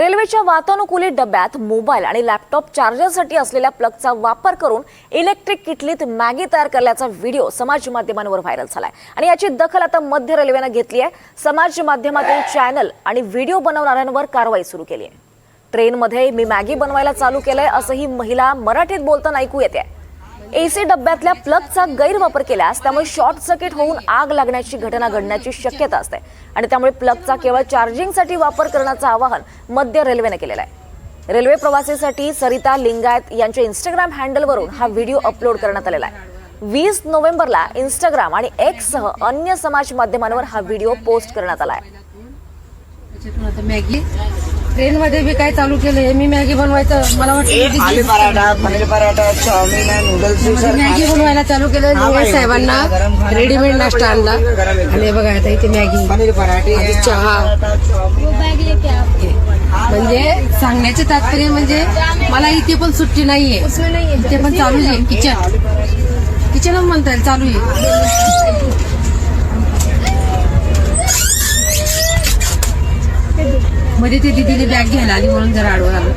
रेल्वेच्या वातानुकूलित डब्यात मोबाईल आणि लॅपटॉप चार्जरसाठी असलेल्या प्लगचा वापर करून इलेक्ट्रिक किटलीत मॅगी तयार करण्याचा व्हिडिओ समाज माध्यमांवर व्हायरल झालाय. आणि याची दखल आता मध्य रेल्वेनं घेतली आहे. समाज माध्यमातील चॅनल आणि व्हिडिओ बनवणाऱ्यांवर कारवाई सुरू केली आहे. ट्रेनमध्ये मी मॅगी बनवायला चालू केलंय असंही महिला मराठीत बोलताना ऐकू येते एसी डब्यातल्या प्लगचा गैरवापर केल्यास त्यामुळे शॉर्ट सर्किट होऊन आग लागण्याची घटना घडण्याची शक्यता असते. आणि त्यामुळे प्लगचा केवळ चार्जिंगसाठी वापर करण्याचं आवाहन मध्य रेल्वेने केलेलं आहे. रेल्वे प्रवासीसाठी सरिता लिंगायत यांच्या इंस्टाग्राम हँडलवरून हा व्हिडिओ अपलोड करण्यात आलेला आहे. वीस नोव्हेंबरला इंस्टाग्राम आणि एक्ससह अन्य समाज माध्यमांवर हा व्हिडिओ पोस्ट करण्यात आला आहे. त्याच्यातून आता मॅगी. ट्रेन मध्ये बी काय चालू केलंय मी मॅगी बनवायचं मला वाटतं आलू पराठा पनीर पराठा नूडल्स मॅगी बनवायला चालू केलं निवड साहेबांना रेडीमेड नाश्ता आणला. आणि हे बघा आता इथे मॅगी पनीर पराठे चहा. म्हणजे सांगण्याचे तात्पर्य म्हणजे मला इथे पण सुट्टी नाहीये. इथे पण चालूच आहे किचन किचनच म्हणता येईल चालू आहे. मध्ये ते दिदीने बॅग घ्यायला आली म्हणून जरा आडवं आलं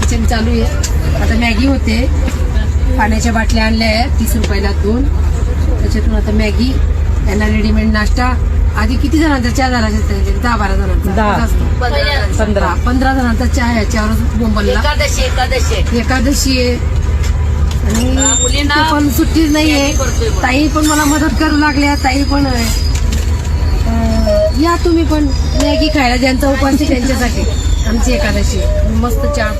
किचन चालू आहे. आता मॅगी होते. पाण्याच्या बाटल्या आणल्या आहेत. तीस रुपयाला दोन. त्याच्यातून आता मॅगी यांना रेडीमेड नाश्ता. आधी किती जणांचा चहा झाला? दहा बारा जणांचा? पंधरा. पंधरा. जणांचा चहा आहे. याच्यावरच बोंबलला. एकादशी आहे. आणि मुलींना पण सुट्टी नाहीये. ताई पण मला मदत करू लागल्या. ताई पण आहे. तुम्ही पण मॅगी खायला ज्यांचा उपास त्यांच्यासाठी. आमची एकादशी. मस्त चहा.